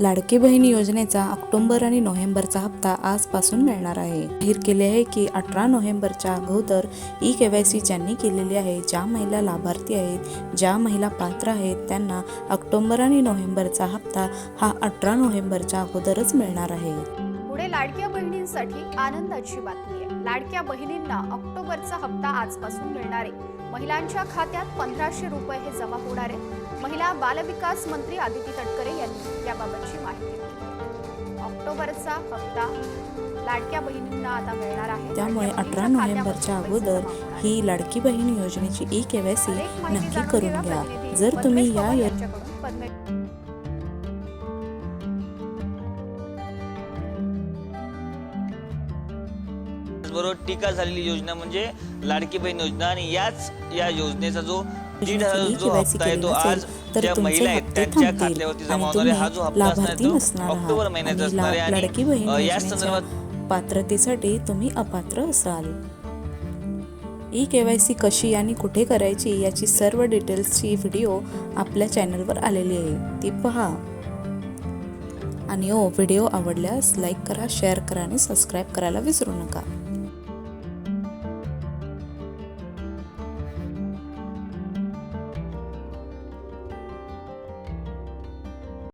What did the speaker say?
लाडकी बहीण योजनेचा ऑक्टोंबर आणि नोव्हेंबरचा हप्ता आजपासून मिळणार आहे. जाहीर केले आहे की अठरा नोव्हेंबरच्या अगोदर ई के वाय सी ज्यांनी केलेली आहे ज्या महिला लाभार्थी आहेत ज्या महिला पात्र आहेत त्यांना ऑक्टोंबर आणि नोव्हेंबरचा हप्ता हा अठरा नोव्हेंबरच्या अगोदरच मिळणार आहे. पुढे लाडक्या बहिणींसाठी आनंदाची बातमी आहे. लाडक्या बहिणींना ऑक्टोबरचा हप्ता आजपासून मिळणार आहे. महिलांच्या खात्यात पंधराशे रुपये हे जमा होणार आहे महिला बालविकास मंत्री आदिती तटकरे यांनी याबाबतची माहिती दिली. ऑक्टोबरचा हप्ता लाडक्या बहिणींना आता मिळणार आहे. त्यामुळे अठरा नोव्हेंबरच्या अगोदर. ही लाडकी बहीण योजनेची ई के वाय सी अधिक माहिती नक्की करून घ्या. जर तुम्ही या बरोबर टीका झालेली योजना म्हणजे लाडकी बहीण योजना आणि याच या योजनेचा जो दीड हजार जो हप्ता आहे तो आज ज्या महिला आहेत त्यांच्या खात्यावरती जमा होणार आहे हा जो हप्ता असणार तो ऑक्टोबर महिन्याचा असणार आहे आणि लाडकी बहीण अ, या योजनेच्या संदर्भात पात्रतेसाठी तुम्ही अपात्र असाल. ई के वाय सी कशी आणि कुठे करायची याची सर्व डिटेल्सची व्हिडिओ आपल्या चॅनलवर आलेली आहे. ती पहा. आणि हो व्हिडिओ आवडल्यास लाईक करा शेअर करा आणि सबस्क्राईब करायला विसरू नका.